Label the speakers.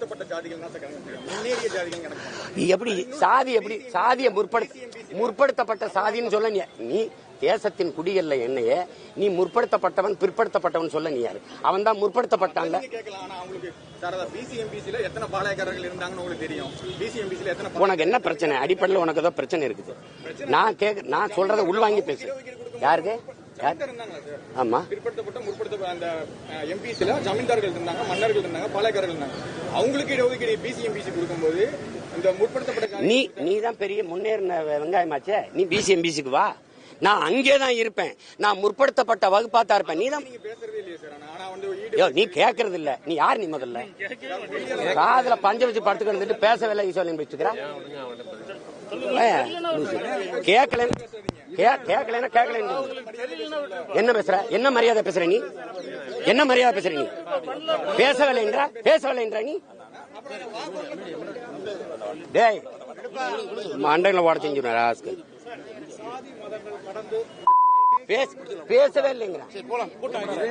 Speaker 1: ஜாதிகள். முன்னேறிய ஜாதிகள்.
Speaker 2: எப்படி சாதி எப்படி சாதியை முற்படுத்த முற்படுத்தப்பட்ட சாதின்னு சொல்ல நீ தேசத்தின் குடிகள்ல என்னைய நீ முற்படுத்தப்பட்டவன் பிற்படுத்தப்பட்டவன் சொல்ல நீ யாரு? அவன் தான் முற்படுத்தப்பட்டான்ல. உனக்கு என்ன பிரச்சனை? அடிப்படையில் உனக்கு ஏதோ பிரச்சனை இருக்குது. நான் கேட்க நான் சொல்றத உள்வாங்கி பேசு. யாருக்கு? ஆமா.
Speaker 1: பிற்படுத்தப்பட்ட முற்படுத்த அந்த எம்பிசில ஜமீன்தார்கள் இருந்தாங்க மன்னர்கள் இருந்தாங்க பாளையக்காரர்கள் இருந்தாங்க. அவங்களுக்கு இடஒதுக்கீடு பிசிஎம்பிசி கொடுக்கும்போது இந்த முற்படுத்தப்பட்ட
Speaker 2: நீ நீ தான் பெரிய முன்னேறின வெங்காயமாச்சே? நீ பிசிஎம்பிசிக்கு வா. நான் அங்கே தான் இருப்பேன். நான் முற்படுத்தப்பட்ட வகுப்பா தான் இருப்பேன் நீ தான் நீ கேக்குறது இல்ல நீ யார் நீ முதல்ல? காதுல பஞ்ச வச்சு படுத்துக்கிட்டு பேசவில்லை சொல்லி வச்சுக்கிறா? கேட்கல கேட்கலன்னா கேட்கல என்ன பேசுற? என்ன மரியாதை பேசுற நீ? என்ன மரியாதை பேசுற நீ பேசவில்லைன்றா? பேசவில்லைன்றா நீ? டேய் மண்டையில ஓட செஞ்சுடுறா ராஸ்கல். பேச பேசவே இல்லைங்கிறா